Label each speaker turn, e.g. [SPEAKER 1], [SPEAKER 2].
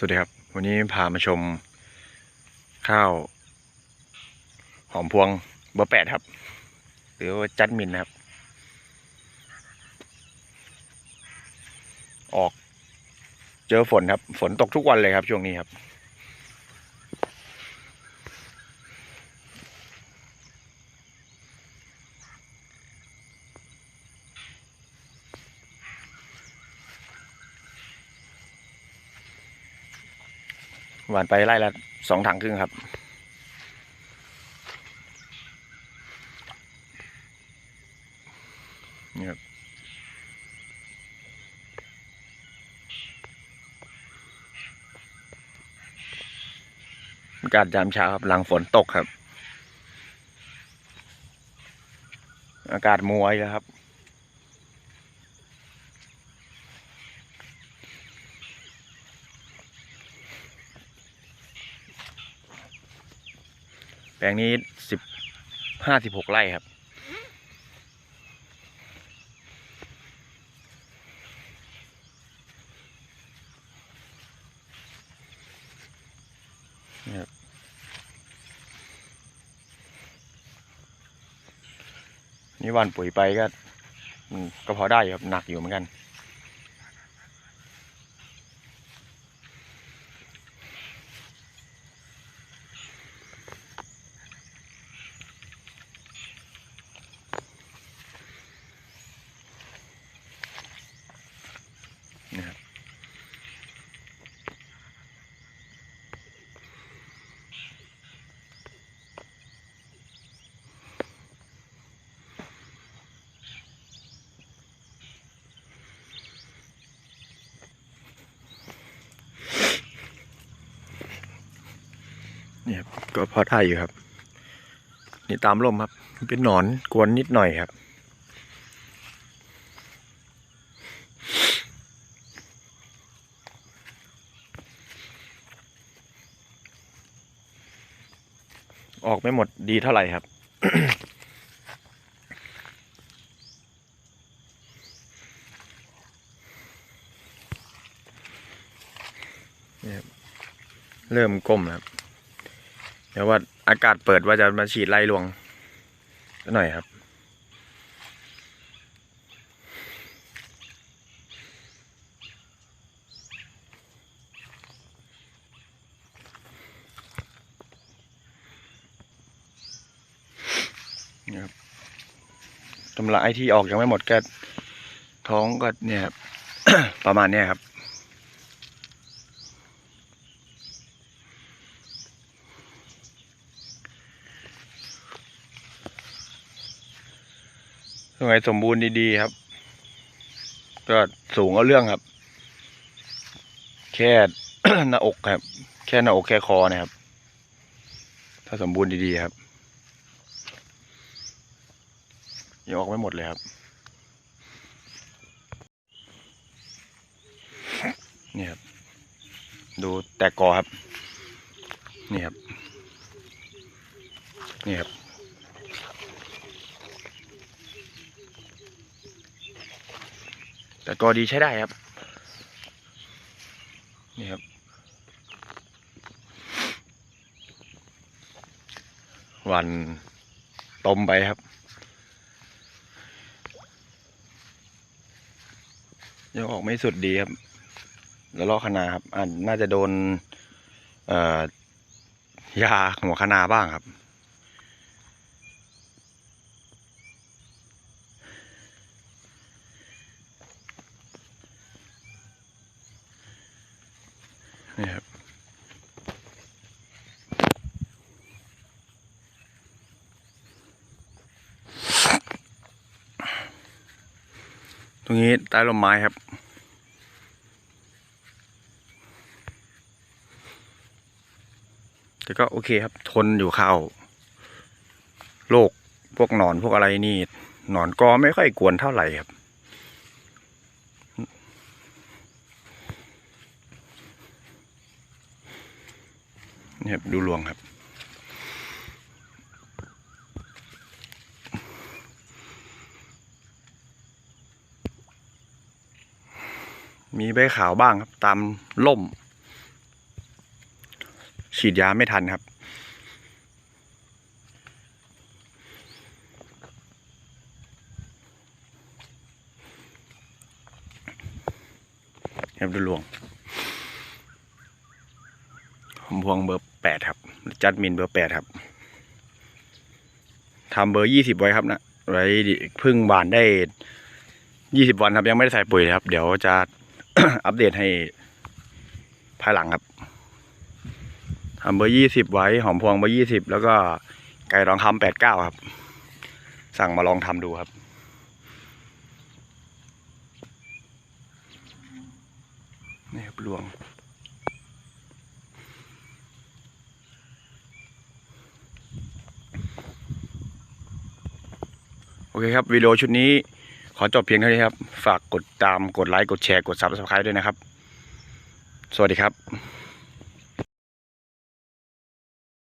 [SPEAKER 1] สวัสดีครับ วันนี้พามาชมข้าว หอมพวงเบอร์แปดครับ หรือว่าจัดมินนะครับ ออกเจอฝนครับ ฝนตกทุกวันเลยครับช่วงนี้ครับ หวานไปไล่ละสองถังครึ่งครับ นี่ครับอากาศยามเช้าครับ หลังฝนตกครับ อากาศมัวอีกแล้วครับ แปลงนี้สิบห้าสิบหกไร่ครับ นี่ครับนี่วันปุ๋ยไปก็ก็พอได้ครับหนักอยู่เหมือนกัน นี่ครับก็พอได้อยู่ครับ นี่ตามลมครับ เป็นหนอนกวนนิดหน่อยครับ ออกไม่หมดดีเท่าไหร่ครับเริ่มก้มแล้วครับ ดี๋ยวว่าอากาศเปิดว่าจะมาฉีดไล่ลวงสักหน่อยครับ นี่ครับตำราไอที่ออกยังไม่หมดก็ท้องก็เนี่ยครับ ประมาณเนี้ยครับ สมัยสมบูรณ์ดีๆครับ ก็สูงเอาเรื่องครับ แค่หน้าอกครับ แค่หน้าอกแค่คอนะครับ ถ้าสมบูรณ์ดีๆครับยังออกไม่หมดเลยครับนี่ครับ ดูแตกกอครับ นี่ครับ นี่ครับ แต่ก็ดีใช้ได้ครับ นี่ครับ วันต้มไปครับ ยังออกไม่สุดดีครับ แล้วลอกคณาครับอ่าน่าจะโดน เอ่อยาหัวคณาบ้างครับ นี่ครับตรงนี้ใต้ร่มไม้ครับแต่ก็โอเคครับ ทนอยู่ข้าวโรคพวกหนอนพวกอะไรนี่ หนอนก็ไม่ค่อยกวนเท่าไหร่ครับ นี่ครับดูรวงครับมีใบขาวบ้างครับ ตามล่ม ฉีดยาไม่ทันครับ ครับดูหลวงผมพวงเบอร์ แปดครับ จัดมินเบอร์แปดครับทำเบอร์ยี่สิบไว้ครับนะไว้พึ่งบานได้ยี่สิบวันครับ ยังไม่ได้ใส่ปุ๋ยเลยครับ เดี๋ยวจะอัปเดตให้ภายหลังครับทำเบอร์ยี่สิบไว้หอมพวงเบอร์ยี่สิบแล้วก็ไก่รองคำแปดเก้าครับ สั่งมาลองทำดูครับนี่ครับลวง เคครับวิดีโอชุดนี้ขอจบเพียงเท่านี้ครับ ฝากกดตามกดไลค์กดแชร์กด subscribe ด้วยนะครับ สวัสดีครับ